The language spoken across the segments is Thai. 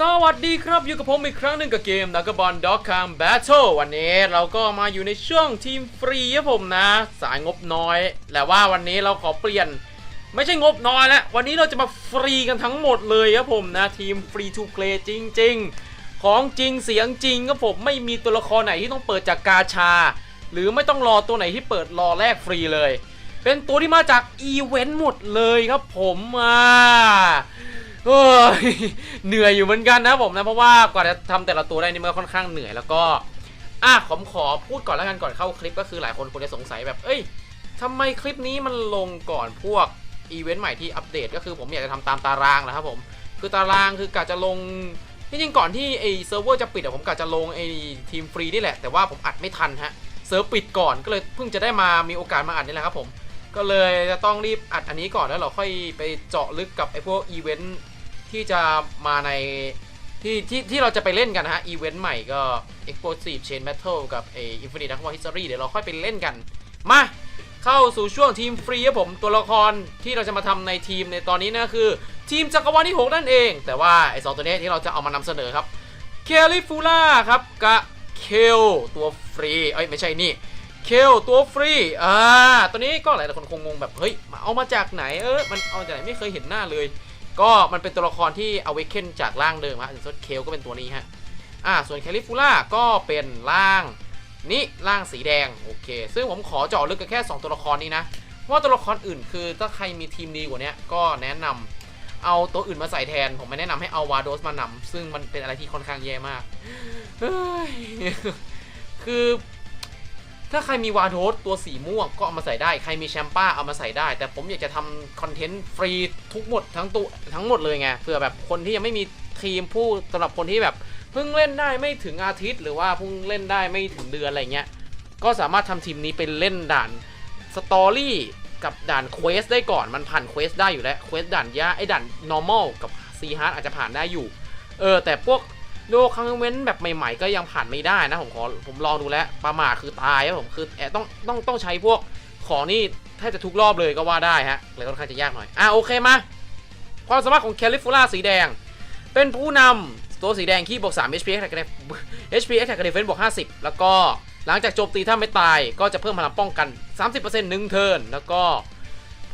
สวัสดีครับอยู่กับผมอีกครั้งหนึ่งกับเกมนักบอลด็อกคามแบทเทิลวันนี้เราก็มาอยู่ในช่วงทีมฟรีครับผมนะ สายงบน้อย แต่ว่าวันนี้เราขอเปลี่ยน ไม่ใช่งบน้อยแล้ว วันนี้เราจะมาฟรีกันทั้งหมดเลยครับผมนะ ทีมฟรีทูเพลย์จริง ๆ ของจริงเสียงจริงครับผมไม่มีตัวละครไหนที่ต้องเปิดจากกาชา หรือไม่ต้องรอตัวไหนที่เปิดรอแรกฟรีเลย เป็นตัวที่มาจากอีเวนต์หมดเลยครับผมอ่า เอ้ยเหนื่อยอยู่เหมือนกันนะผมนะ เพราะว่ากว่าจะทำแต่ละตัวได้นี่มันค่อนข้างเหนื่อยแล้วก็อะผมขอพูดก่อนแล้วกันก่อนเข้าคลิปก็คือหลายคนคงจะสงสัยแบบ เอ้ยทำไมคลิปนี้มันลงก่อนพวกอีเวนต์ใหม่ที่อัปเดตก็คือผมอยากจะทำตามตารางนะครับผม คือตารางคือกะจะลงที่จริงก่อนที่ไอเซิร์ฟเวอร์จะปิดอะผมกะจะลงไอทีมฟรีนี่แหละ แต่ว่าผมอัดไม่ทันฮะเซิร์ฟปิดก่อนก็เลยเพิ่งจะได้มามีโอกาสมาอัดนี่แหละครับผม ก็เลยจะต้องรีบอัดอันนี้ก่อนแล้วเราค่อยไปเจาะลึกกับไอพวกอีเวนต์ ที่จะมาในที่ที่ที่เราจะไปเล่นกันนะฮะ อีเวนต์ใหม่ก็ Explosive Chain Battle กับเอ Infinite Dark War History เดี๋ยวเราค่อยไปเล่นกัน มา เข้าสู่ช่วงทีมฟรีครับผมตัวละครที่เราจะมาทำในทีมในตอนนี้นะคือ ทีมจักรวาลที่ 6 นั่นเอง แต่ว่าไอสองตัวนี้ที่เราจะเอามานำเสนอครับเคลิฟูล่าครับกับเคลตัวฟรีเอ้ยไม่ใช่นี่เคลตัวฟรีอ่าตัวนี้ก็หลายคนคงงงแบบเฮ้ยมาเอามาจากไหนเออมันเอามาจากไหนไม่เคยเห็นหน้าเลย ก็มันเป็นตัวละครที่เอาเวกเคนจากร่างเดิมฮะส่วนเคลก็เป็นตัวนี้ฮะอ่าส่วนแคลิฟูล่าก็เป็นร่างนี้ร่างสีแดงโอเค ซึ่งผมขอเจาะลึกกันแค่ 2 ตัวละครนี้นะเพราะว่าตัวละครอื่นคือถ้าใครมีทีมดีกว่านี้ก็แนะนำเอาตัวอื่นมาใส่แทน ผมไม่แนะนำให้เอาวาโดสมานำซึ่งมันเป็นอะไรที่ค่อนข้างแย่มากคือ ถ้าใครมีวาโดสตัวสีม่วงก็เอามาใส่ได้ ใครมีแชมป้าเอามาใส่ได้ แต่ผมอยากจะทำคอนเทนต์ฟรีทุกหมดทั้งตัวทั้งหมดเลยไง เพื่อแบบคนที่ยังไม่มีทีมผู้สำหรับคนที่แบบเพิ่งเล่นได้ไม่ถึงอาทิตย์ หรือว่าเพิ่งเล่นได้ไม่ถึงเดือนอะไรเงี้ย ก็สามารถทำทีมนี้เป็นเล่นด่านสตอรี่กับด่านเควสได้ก่อน มันผ่านเควสได้อยู่แล้ว เควสด่านยาไอ้ด่าน normal กับ c hard อาจจะผ่านได้อยู่ เออ แต่พวก โดคังเว้นแบบใหม่ ๆ ก็ยังผ่านไม่ได้นะผมขอผมลองดูแล้วประมาทคือตายครับผมคือแอบต้องต้องต้องใช้พวกของนี่แทบจะทุกรอบเลยก็ว่าได้ฮะเลยค่อนข้างจะยากหน่อยอะโอเคมาความสามารถของแคลิฟูล่าสีแดง เป็นผู้นำตัวสีแดงขี้บวก3 HP Attack HP Attack Defense บวก50 แล้วก็หลังจากโจมตีถ้าไม่ตายก็จะเพิ่มพลังป้องกัน 30%หนึ่งเทิร์นแล้วก็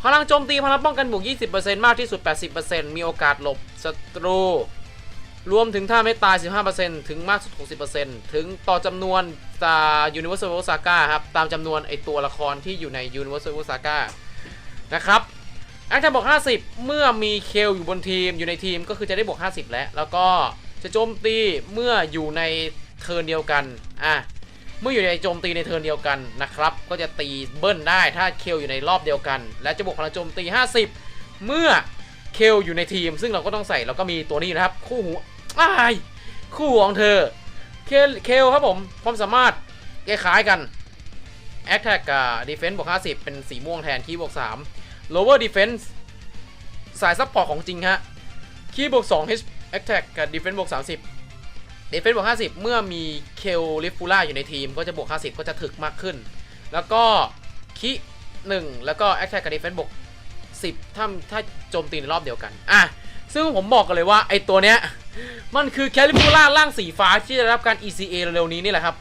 พลังโจมตีพลังป้องกันบวก 20%มากที่สุด 80%มีโอกาสหลบศัตรู รวมถึงถ้าไม่ตาย 15%ถึงมากสุด 60%ถึงต่อจำนวนตา Universal Saga ครับ ตามจำนวนไอตัวละครที่อยู่ใน Universal Saga นะครับแอคชั่นบวก50 เมื่อมีเคลอยู่บนทีมอยู่ในทีมก็คือจะได้บวก 50 แล้ว แล้วก็จะโจมตีเมื่ออยู่ในเทิร์นเดียวกัน อะ เมื่ออยู่ในโจมตีในเทิร์นเดียวกันนะครับ ก็จะตีเบิ้ลได้ถ้าเคลอยู่ในรอบเดียวกัน และจะบวกพลังโจมตี 50 เมื่อเคลอยู่ในทีม ซึ่งเราก็ต้องใส่เราก็มีตัวนี้นะครับ คู่หู อ้ายคู่หูของเธอ เคลเคลครับผม ความสามารถคล้ายกัน Attack กับ Defense บวก50 เป็นสีม่วงแทนคีย์บวก3 Lower Defense สายซัพพอร์ตของจริงฮะคีย์บวก2 H Attack กับ Defense บวก30 Defense บวก50 เมื่อมีเคลลิฟูล่าอยู่ในทีม ก็จะบวก50 ก็จะถึกมากขึ้น แล้วก็คี1แล้วก็ Attack กับ Defense บวก10 ถ้าถ้าโจมตีในรอบเดียวกัน อะ ซึ่งผมบอกกันเลยว่าไอตัวเนี้ย มันคือแคลิฟูล่าร่างสีฟ้าที่จะได้รับการ ECA เร็วๆนี้นี่แหละครับ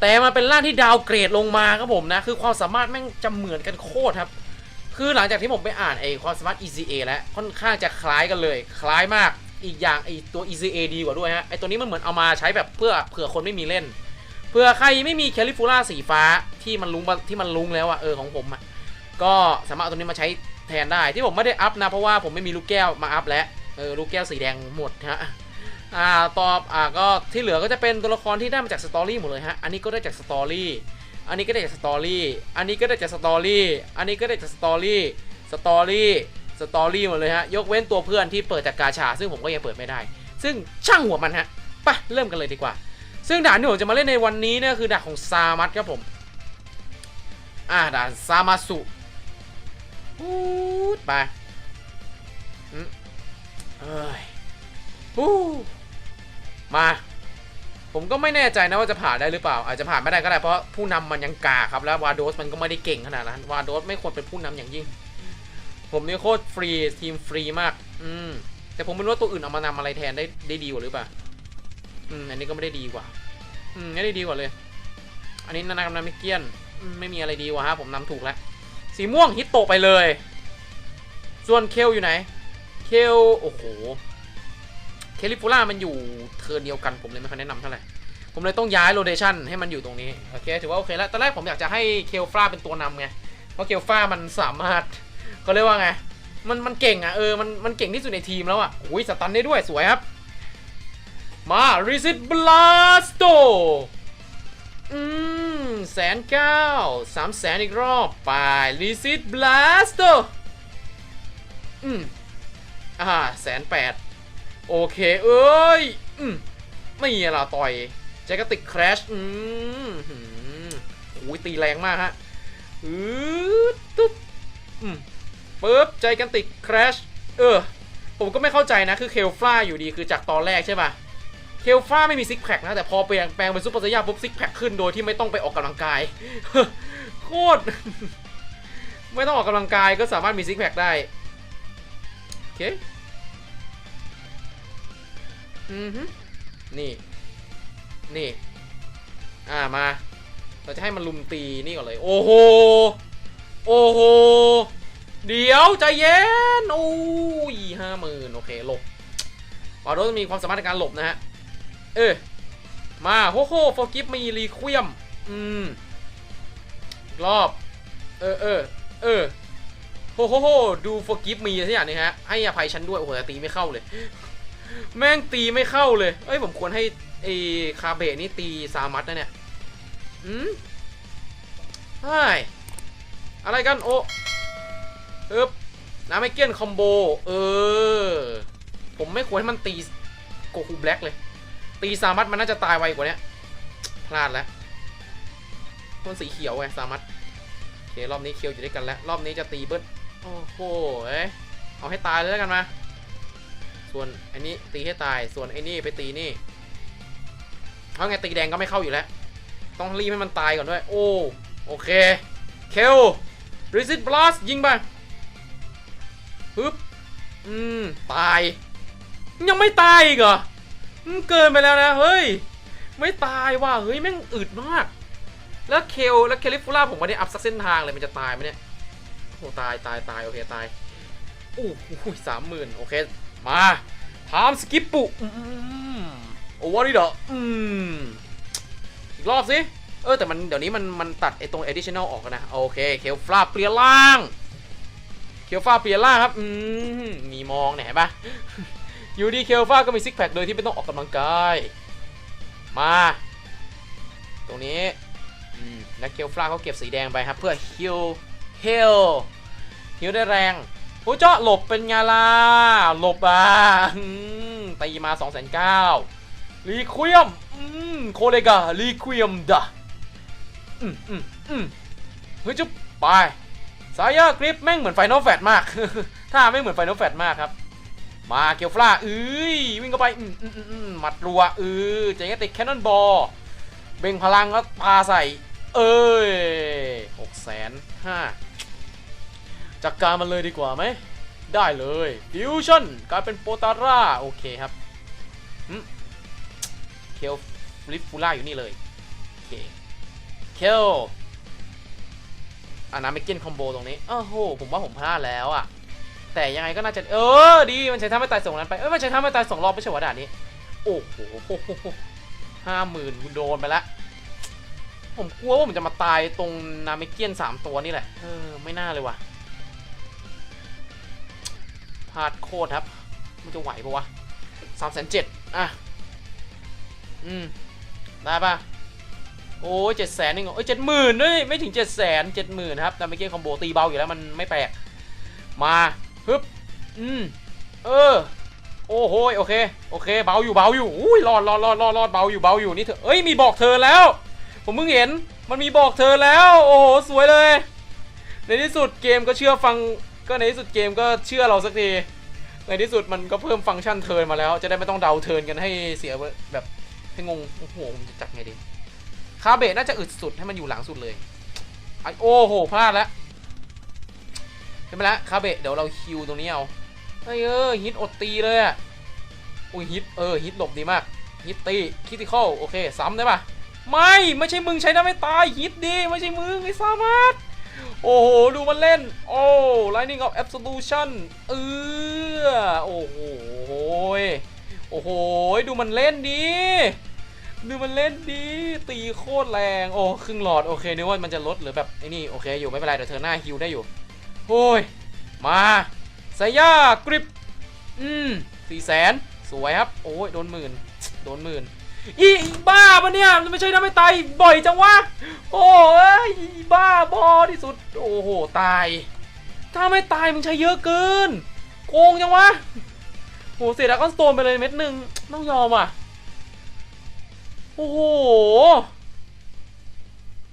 แต่มันเป็นร่างที่ดาวเกรดลงมาครับผมนะ คือความสามารถแม่งจะเหมือนกันโคตรครับ คือหลังจากที่ผมไปอ่านไอความสามารถ ECA แล้วค่อนข้างจะคล้ายกันเลย คล้ายมาก อีกอย่างไอตัว ECA ดีกว่าด้วยฮะ ไอตัวนี้มันเหมือนเอามาใช้แบบเพื่อเผื่อคนไม่มีเล่น เผื่อใครไม่มีแคลิฟูล่าสีฟ้าที่มันลุงที่มันลุงแล้วอะเออของผมอะก็สามารถเอาตัวนี้มาใช้แทนได้ที่ผมไม่ได้อัพนะเพราะว่าผมไม่มีลูกแก้วมาอัพแล้วเออลูกแก้วสีแดงหมดฮะ อ่าตอบอ่าก็ที่เหลือก็จะเป็นตัวละครที่ได้มาจากสตอรี่หมดเลยฮะ อันนี้ก็ได้จากสตอรี่ อันนี้ก็ได้จากสตอรี่ อันนี้ก็ได้จากสตอรี่ อันนี้ก็ได้จากสตอรี่ สตอรี่ สตอรี่หมดเลยฮะ ยกเว้นตัวเพื่อนที่เปิดจากกาชา ซึ่งผมก็ยังเปิดไม่ได้ ซึ่งช่างหัวมันฮะไปเริ่มกันเลยดีกว่า ซึ่งด่านที่ผมจะมาเล่นในวันนี้เนี่ยคือด่านของซามัสครับผม อ่าด่านซามาสุพูดไปอืมเอ้ยฮู้ มา ผมก็ไม่แน่ใจนะว่าจะผ่านได้หรือเปล่า อาจจะผ่านไม่ได้ก็ได้เพราะผู้นำมันยังกาครับแล้ววาโดสมันก็ไม่ได้เก่งขนาดนั้นวาโดสไม่ควรเป็นผู้นำอย่างยิ่ง ผมนี่โคตรฟรีทีมฟรีมาก อืมแต่ผมไม่รู้ว่าตัวอื่นเอามานำอะไรแทนได้ได้ดีกว่าหรือเปล่า อืมอันนี้ก็ไม่ได้ดีกว่า อืมไม่ได้ดีกว่าเลย อันนี้นานากับนามิเกียน ไม่มีอะไรดีกว่าฮะผมนำถูกแล้ว สีม่วงฮิตโตไปเลย ส่วนเคลอยู่ไหน เคลโอ้โห ลิฟูล่ามันอยู่เทิร์เดียวกันผมเลยไม่ค่อยแนะนำเท่าไหร่ ผมเลยต้องย้ายโรเดชันให้มันอยู่ตรงนี้ โอเค ถือว่าโอเคแล้ว ตอนแรกผมอยากจะให้เคลฟราเป็นตัวนำไง เพราะเคลฟรามันสามารถเขาเรียกว่าไง มันมันเก่งอะ เออ มันมันเก่งที่สุดในทีมแล้วอะอุ้ยสตันได้ด้วยสวยครับ มารีซิตบลาสโตอืมแสนเก้าสามแสนอีกรอบไปรีซิตบลาสโตอืมอ่าแสนแปด โอเค เอ้ยอืมไม่มีอะไรต่อยแจ็คก็ติดคราชอืมหืมโอ้ยตีแรงมากฮะอืตุ๊บอืมปึ๊บใจกันติดคราชเออ ผมก็ไม่เข้าใจนะ คือเคลฟลาอยู่ดีคือจากตอนแรกใช่ป่ะเคลฟลาไม่มีซิกแพคนะ แต่พอเปลี่ยนแปลงเป็นซูเปอร์ไซย่าปุ๊บซิกแพคขึ้นโดยที่ไม่ต้องไปออกกำลังกาย โคตร ไม่ต้องออกกำลังกายก็สามารถมีซิกแพคได้ โอเค อือฮึนี่ นี่ อ่ามา เราจะให้มันลุมตีนี่ก่อนเลย โอ้โห โอ้โห เดี๋ยวใจเย็นโอ้ยห้าหมื่นโอเค หลบวาโรจะมีความสามารถในการหลบนะฮะ เออ มาโฮโฮโฟกิฟมีรีควียมอืมรอบ เออเออเออโฮโฮโฮดูโฟกิฟมีสักอย่างนึงฮะ ให้อภัยฉันด้วย โอ้โหตีไม่เข้าเลย แม่งตีไม่เข้าเลย เอ้ยผมควรให้ไอ้คาเบะนี่ตีซามัตนะเนี่ยอืมใช่อะไรกันโอ้เอ๊บน้ำไม่เกี้ยนคอมโบ เออ ผมไม่ควรให้มันตีโกคูแบล็กเลย ตีซามัตมันน่าจะตายไวกว่านี้พลาดแล้วมันสีเขียวไงซามัตโอเครอบนี้เคียวอยู่ด้วยกันแล้ว รอบนี้จะตีเบิ้ลโอ้โหเอ้ยเอาให้ตายเลยแล้วกันมา ส่วนอันนี้ตีให้ตาย ส่วนไอ้นี่ไปตีนี่เพราะไงตีแดงก็ไม่เข้าอยู่แล้ว ต้องรีบให้มันตายก่อนด้วย โอ้ โอเค เคลริซิตบลัสยิงไปฮึบอืม ตาย ยังไม่ตายอีกเหรอเกินไปแล้วนะ เฮ้ย ไม่ตายว่ะ เฮ้ย แม่งอึดมาก แล้วเคลแล้วเคลิฟูล่าผมไม่ได้อัพสักเส้นทางเลย มันจะตายไหมเนี่ย โอ้ตายตายตายโอเค ตายโอ้โหสามหมื่นโอเค มาทามสกิปปุโอ้วอริเดออืมอีกรอบสิ เออแต่มันเดี๋ยวนี้มันมันตัดไอตรง additional ออกนะ โอเค เคลฟลาเปลี่ยนล่าง เคลฟาเปลี่ยนล่างครับ อืม มีมองเนี่ยเห็นปะอยู่ดีเคลฟาก็มีซิกแพคโดยที่ไม่ต้องออกกำลังกาย มา ตรงนี้อืมแล้วเคลฟาเขาเก็บสีแดงไปครับ เพื่อฮิลฮิลฮิลได้แรง โอ้เจาะหลบเป็นไงล่ะ หลบอะอืมตีมา2 9 0 0 0รีควียมอืมโคเลการีควียมดะอืมอืมอืมเฮ้ยจุ๊บไปสายากริปแม่งเหมือนไฟนอลแฟตมาก ถ้าไม่เหมือนไฟนอลแฟตมากครับ มาเกียวฟลาเอ้ยวิ่งเข้าไปอืมอืมอืมอืมหมัดรัวเออเจ๋งติดแคนนอนบอลเบ่งพลังแล้วปาใส่ เอ้ยหกแสนห้า จัดการมันเลยดีกว่าไหม ได้เลยฟิวชั่นกลายเป็นโปตาร่าโอเคครับเคลลิฟฟูล่าอยู่นี่เลยโอเคเคลอานาเมเกนคอมโบตรงนี้โอ้โหผมว่าผมพลาดแล้วอะแต่ยังไงก็น่าจะเออดีมันใช้ท่าไม่ตายส่งนั้นไปเออมันใช้ท่าไม่ตายสองรอบไม่ใช่หวะด่านนี้ โอ้โหห้าหมื่นโดนไปละผมกลัวว่าผมจะมาตายตรงนาเมเกียนสามตัวนี่แหละ เออ ไม่น่าเลยว่ะ พลาดโคตรครับ มันจะไหวปะวะสามแสนเจ็ดอะ อืม ได้ปะโอ้ยเจ็ดแสนเองเหรอเอ้ยเจ็ดหมื่นด้วยไม่ถึงเจ็ดแสนเจ็ดหมื่นครับ แต่เมื่อกี้คอมโบตีเบาอยู่แล้วมันไม่แปลก มาฮึบ อืม เออ โอ้โหโอเค โอเค เบาอยู่เบาอยู่อุ้ยรอดรอดรอดรอดรอดเบาอยู่เบาอยู่นี่เถอเอ้ยมีบอกเธอแล้ว ผมเพิ่งเห็น มันมีบอกเธอแล้ว โอ้โห สวยเลย ในที่สุดเกมก็เชื่อฟัง ก็ในที่สุดเกมก็เชื่อเราสักที ในที่สุดมันก็เพิ่มฟังก์ชันเทิร์นมาแล้ว จะได้ไม่ต้องเดาเทิร์นกันให้เสียแบบให้งง โอ้โหผมจะจัดไงดีคาเบะน่าจะอึดสุดให้มันอยู่หลังสุดเลยไอโอ้โหพลาดแล้วไม่เป็นไรคาเบะเดี๋ยวเราฮิวตรงนี้เอาเอ้ยเออฮิตอดตีเลยอะอุ้ยฮิตเออฮิตหลบดีมากฮิตตีคิติคอลโอเคซ้ำได้ปะไม่ไม่ใช่มึงใช้ได้ไม่ตายฮิตดีไม่ใช่มึงไอ้สามารถ โอ้โห ดูมันเล่น โอ้ Lightning of Absolution เออโอ้โหโอ้โห ดูมันเล่นดีดูมันเล่นดี ตีโคตรแรง โอ้ ครึ่งหลอด โอเค นึกว่ามันจะลดหรือแบบไอ้นี่ โอเค อยู่ ไม่เป็นไร เดี๋ยวเธอหน้าฮิวได้อยู่ โอ้ย มาไซย่ากริป อืมสี่แสน สวยครับ โอ้ย โดนหมื่น โดนหมื่น อีบ้าปะเนี่ยมันไม่ใช่นะไม่ตายบ่อยจังวะโอ้ยบ้าบอที่สุด โอ้โหตาย ถ้าไม่ตายมึงใช้เยอะเกิน โกงจังวะโหเสียดาก้อนสโตนไปเลยเม็ดหนึ่งต้องยอมอะโอ้โห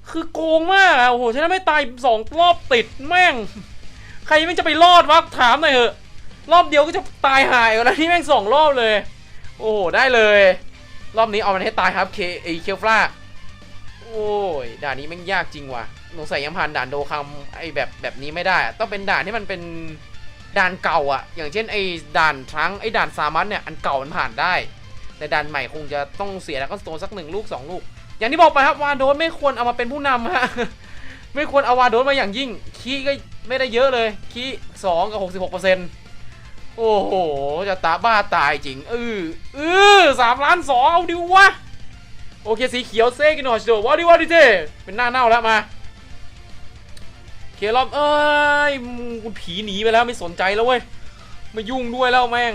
คือโกงมากอะโอ้โหชนะไม่ตายสองรอบติดแม่ง ใครไม่งจะไปรอดวะถามหน่อยเถอะ รอบเดียวก็จะตายหายแล้วนี่แม่งสองรอบเลย โอ้โหได้เลย รอบนี้เอามันให้ตายครับเคไอเคลฟลาโอ้ยด่านนี้แม่งยากจริงว่ะสงสัยยังผ่านด่านโดคัมไอแบบแบบนี้ไม่ได้ ต้องเป็นด่านที่มันเป็นด่านเก่าอะอย่างเช่นไอด่านทรังไอด่านซามันเนี่ยอันเก่ามันผ่านได้ แต่ด่านใหม่คงจะต้องเสียแล้วก็สโตนสักหนึ่งลูกสองลูก อย่างที่บอกไปครับวาโดนไม่ควรเอามาเป็นผู้นำฮะไม่ควรเอาวาโดนมาอย่างยิ่ง คีก็ไม่ได้เยอะเลย คีย์สองกับหกสิบหกเปอร์เซ็นต์ โอ้โห จะตาบ้าตายจริงเออเออสามล้านสองเอาดิวะ โอเคสีเขียวเซกินหน่อยเดี๋ยววาดิวาดิเจเป็นหน้าเน่าแล้วมา เคลอมเอ้ยมึงกูผีหนีไปแล้วไม่สนใจแล้วเว้ย ไม่ยุ่งด้วยแล้วแม่ง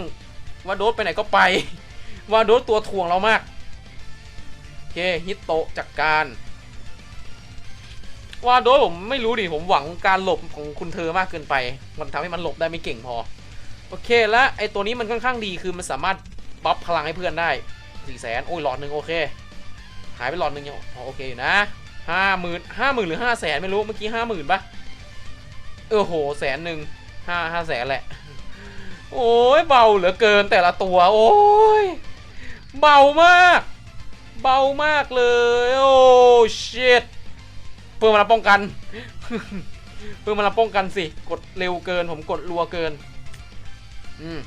ว่าโดสไปไหนก็ไป ว่าโดสตัวถ่วงเรามาก โอเคฮิตโตะจัดการว่าโดสผมไม่รู้ดิผมหวังการหลบของคุณเธอมากเกินไป มันทำให้มันหลบได้ไม่เก่งพอ โอเคแล้วไอตัวนี้มันค่อนข้างดีคือมันสามารถบัฟพลังให้เพื่อนได้สี่แสนโอ้ยหลอดหนึ่งโอเค หายไปหลอดหนึ่งยังอ๋อโอเคอยู่นะห้าหมื่นห้าหมื่นหรือห้าแสนไม่รู้เมื่อกี้ห้าหมื่นปะเออโหแสนหนึ่งห้าห้าแสนแหละ โอ้ยเบาเหลือเกินแต่ละตัว โอ้ยเบามาก เบามากเลย โอ้ชิตเพื่อมารับป้องกัน เพื่อมารับป้องกันสิ กดเร็วเกินผมกดรัวเกิน อืม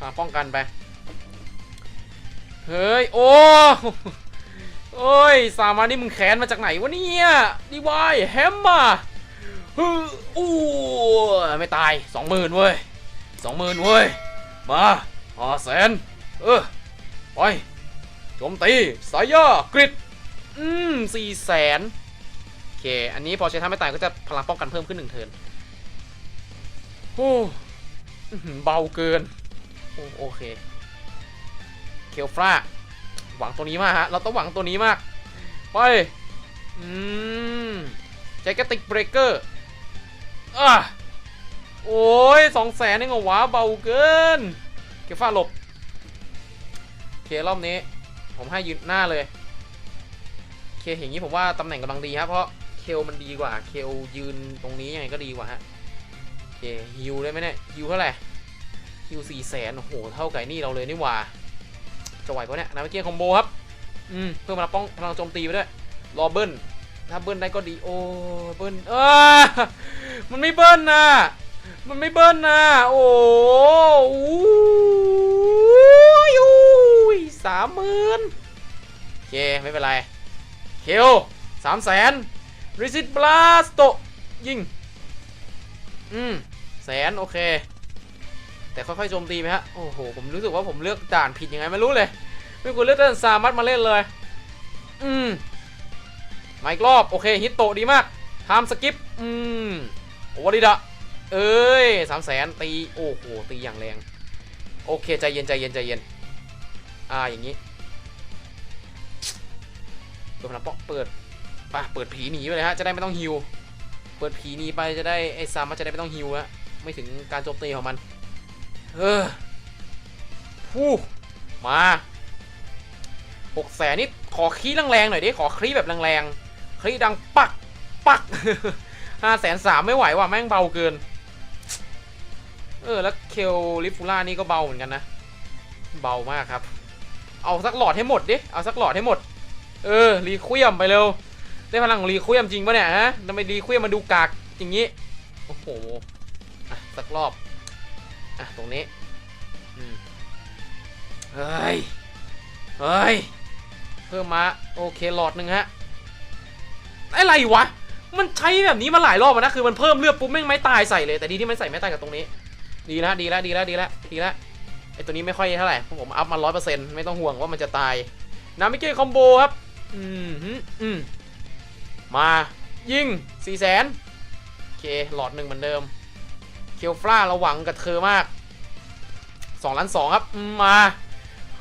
อ่าป้องกันไป เฮ้ย โอ้โอ้ย สามานี่มึงแขนมาจากไหนวะเนี่ยดีวายแฮมมาฮึอู้ไม่ตายสองหมื่นเว้ยสองหมื่นเว้ย มาห้าแสนเออ ไปโจมตี สายยากริดอืมสี่แสนโอเค อันนี้พอใช้ท่าไม่ตายก็จะพลังป้องกันเพิ่มขึ้นหนึ่งเทิร์นโอ้ เบาเกิน โอเค เคลฟราหวังตัวนี้มากฮะ เราต้องหวังตัวนี้มาก ไป อืมใจกติกเบรกเกอร์อะโอ้ยสองแสนเองเหรอวะเบาเกิน เคลฟราหลบ เครอบนี้ ผมให้ยืนหน้าเลย เคอย่างนี้ผมว่าตำแหน่งกำลังดีครับเพราะเคลมันดีกว่า เคลยืนตรงนี้ยังไงก็ดีกว่าฮะ เคฮิวได้ไหมเนี่ยฮิวเท่าไหร่ฮิวสี่แสนโอ้โหเท่าไก่นี่เราเลยนี่หว่าจะไหวปะเนี่ยนาเมื่อกี้คอมโบครับอืมเพื่อมาป้องพลังโจมตีไปด้วยรอเบิ้ลถ้าเบิ้ลได้ก็ดีโอ้เบิ้ลเออมันไม่เบิ้ลนะมันไม่เบิ้ลนะโอ้ยสามหมื่นโอเคไม่เป็นไรเคลสามแสนริสิตบลาสโตยิงอืม แสนโอเค แต่ค่อยๆโจมตีไหมฮะ โอ้โห ผมรู้สึกว่าผมเลือกด่านผิดยังไงไม่รู้เลย ไม่ควรเลือกด่านซามัดมาเล่นเลย อืมมาอีกรอบ โอเค ฮิตโตดีมากทำสกิป อืมโอวาริดะเอ้ยสามแสนตี โอ้โห ตีอย่างแรง โอเค ใจเย็นใจเย็นใจเย็น อ่า อย่างนี้เปิดพลังป้องเปิดป่ะเปิดผีหนีไปเลยฮะ จะได้ไม่ต้องฮิว เปิดผีหนีไปจะได้ไอ้ซามัดจะได้ไม่ต้องฮิวฮะ ไม่ถึงการโจมตีของมัน เออฟูมาหกแสนนี่ขอคีแรงๆหน่อยดิ ขอคลีแบบแรงๆคลีดังปักปักห้าแสนสามไม่ไหวว่ะแม่งเบาเกิน เออ แล้วเคลลิฟูล่านี่ก็เบาเหมือนกันนะ เบามากครับ เอาสักหลอดให้หมดดิ เอาสักหลอดให้หมด เออ รีควียมไปเร็ว ได้พลังของรีควียมจริงปะเนี่ยฮะทำไมรีควียมมาดูกากอย่างงี้ โอ้โห สักรอบ อะ ตรงนี้เฮ้ย เฮ้ย เพิ่มมา โอเคหลอดหนึ่งฮะ อะไรวะ มันใช้แบบนี้มาหลายรอบแล้วนะ คือมันเพิ่มเลือดปุ๊บแม่งไม่ตายใส่เลย แต่ดีที่มันใส่ไม่ตายกับตรงนี้ ดีแล้วดีแล้วดีแล้วดีแล้วดีแล้วไอตัวนี้ไม่ค่อยเท่าไหร่เพราะผมอัพมาร้อยเปอร์เซ็นต์ไม่ต้องห่วงว่ามันจะตายนามิเกะคอมโบครับ อืมอืมมา ยิงสี่แสนโอเค หลอดหนึ่งเหมือนเดิม คียวฟล่าเราหวังกับเธอมากสองล้านสองครับมา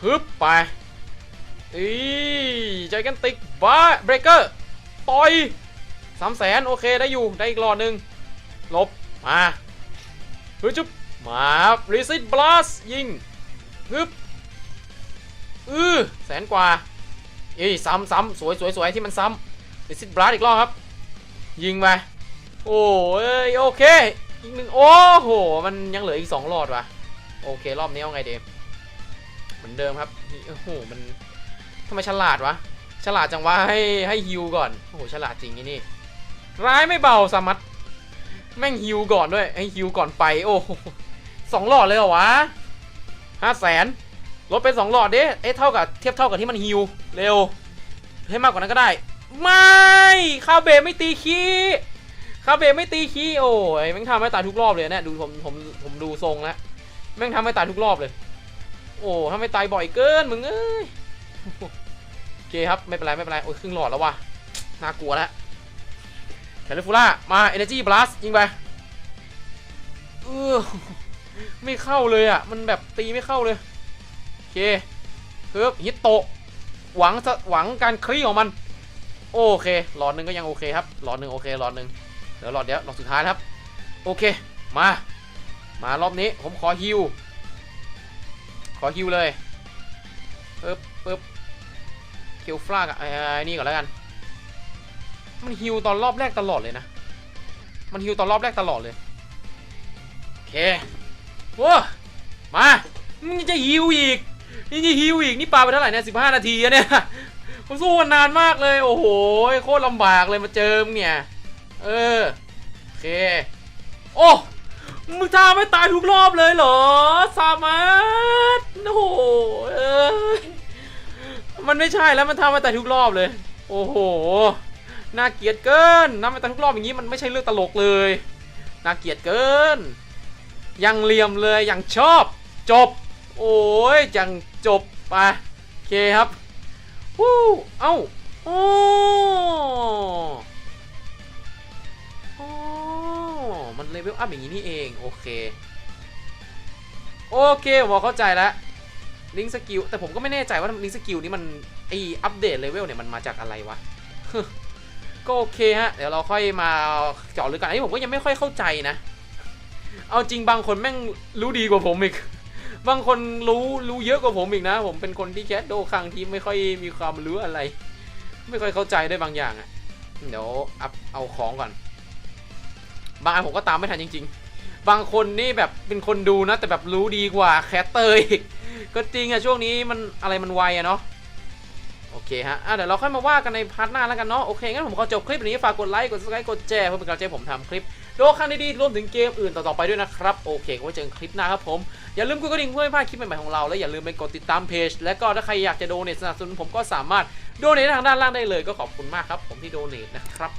ฮึบไปอีใจกันติกบ้าเบรกเกอร์ต่อยสามแสนโอเคได้อยู่ได้อีกหลอดหนึ่งลบมาฮึจุ๊บมารีซิตบลัสยิงฮึบอือแสนกว่าอีซ้ำซ้ำสวยสวยสวยที่มันซ้ำรีซิตบลัสอีกรอบครับ ยิงไปโอ้ยโอเค อีกหนึ่งโอ้โห มันยังเหลืออีกสองหลอดวะโอเค รอบนี้เอาไงเดมเหมือนเดิมครับโอ้โหมันทำไมฉลาดวะฉลาดจังวะให้ให้ฮิวก่อนโอ้โหฉลาดจริงไอ้นี่ร้ายไม่เบาสามัดแม่งฮิวก่อนด้วยให้ฮิวก่อนไปโอ้โหสองหลอดเลยเหรอวะห้าแสนลดไปสองหลอดเด้เอ๊ะเท่ากับเทียบเท่ากับที่มันฮิวเร็วให้มากกว่านั้นก็ได้ ไม่คาเบไม่ตีขี้ คาเบะไม่ตีขี้โอ้ยแม่งทำให้ตายทุกรอบเลยเนี่ยดูผมผมผมดูทรงแล้วแม่งทำให้ตายทุกรอบเลย โอ้ทำให้ตายบ่อยเกินมึงเอ้ยโอเคครับไม่เป็นไรไม่เป็นไรโอ้ยครึ่งหลอดแล้วว่ะน่ากลัวแล้วแคลิฟูล่ามา Energy Blast ยิงไปเออไม่เข้าเลยอะ มันแบบตีไม่เข้าเลยโอเคเฮ้ยฮิตโตะหวังจะหวังการคลี่ของมัน โอเคหลอดหนึ่งก็ยังโอเคครับหลอดหนึ่งโอเคหลอดหนึ่ง เดี๋ยวหลอดเดี๋ยวหลอดสุดท้ายครับ โอเค มา มารอบนี้ผมขอฮิว ขอฮิวเลยปึ๊บปึ๊บคิวฟลากอะไอ้นี่ก่อนแล้วกัน มันฮิวตอนรอบแรกตลอดเลยนะ มันฮิวตอนรอบแรกตลอดเลย โอเคว้ามา มึงจะฮิวอีกนี่จะฮิวอีก นี่ปลาไปเท่าไหร่เนี่ยสิบห้านาทีอะเนี่ยผมสู้กันนานมากเลย โอ้โห โคตรลำบากเลยมาเจอมงเนี่ย เออ โอเค โอ้มึงทำไม่ตายทุกรอบเลยเหรอ สามารถโอ้โหเออมันไม่ใช่แล้วมันทำไม่ตายทุกรอบเลย โอ้โห น่าเกลียดเกินน้ำไม่ตายทุกรอบอย่างนี้มันไม่ใช่เรื่องตลกเลย น่าเกลียดเกิน ยังเหลี่ยมเลย ยังชอบ จบ โอ้ย ยังจบไปโอเคครับ วู้ เอ้า โอ้ มันเลเวลอัพอย่างนี้นี่เอง โอเค โอเคผมพอเข้าใจแล้วลิงสกิลแต่ผมก็ไม่แน่ใจว่าลิงสกิลนี้มันไออัปเดตเลเวลเนี่ยมันมาจากอะไรวะก็โอเคฮะ เดี๋ยวเราค่อยมาเจาะลึกกันอันนี้ผมก็ยังไม่ค่อยเข้าใจนะ เอาจริงบางคนแม่งรู้ดีกว่าผมอีก บางคนรู้รู้เยอะกว่าผมอีกนะ ผมเป็นคนที่แคสโดคังที่ไม่ค่อยมีความรู้อะไร ไม่ค่อยเข้าใจได้บางอย่างอะ่ะ เดี๋ยวอัพเอาของก่อน บางอันผมก็ตามไม่ทันจริง ๆ บางคนนี่แบบเป็นคนดูนะ แต่แบบรู้ดีกว่าแคสเตอร์อีก ก็จริงอะช่วงนี้มันอะไรมันไวอะเนาะโอเคฮะอะเดี๋ยวเราค่อยมาว่ากันในพาร์ทหน้าแล้วกันเนาะ โอเค งั้นผมขอจบคลิปนี้ ฝากกดไลค์ กด subscribe กดแชร์เพื่อเป็นกำลังใจผมทำคลิป โดครั้งดีๆรวมถึงเกมอื่นต่อๆไปด้วยนะครับ โอเคไว้เจอกันคลิปหน้าครับผม อย่าลืมกดกระดิ่งเพื่อไม่พลาดคลิปใหม่ๆของเรา และอย่าลืมไปกดติดตามเพจ และก็ถ้าใครอยากจะโดเนทสนับสนุนผมก็สามารถโดเนททางด้านล่างได้เลย ก็ขอบคุณมากครับผมที่โดเนทนะครับ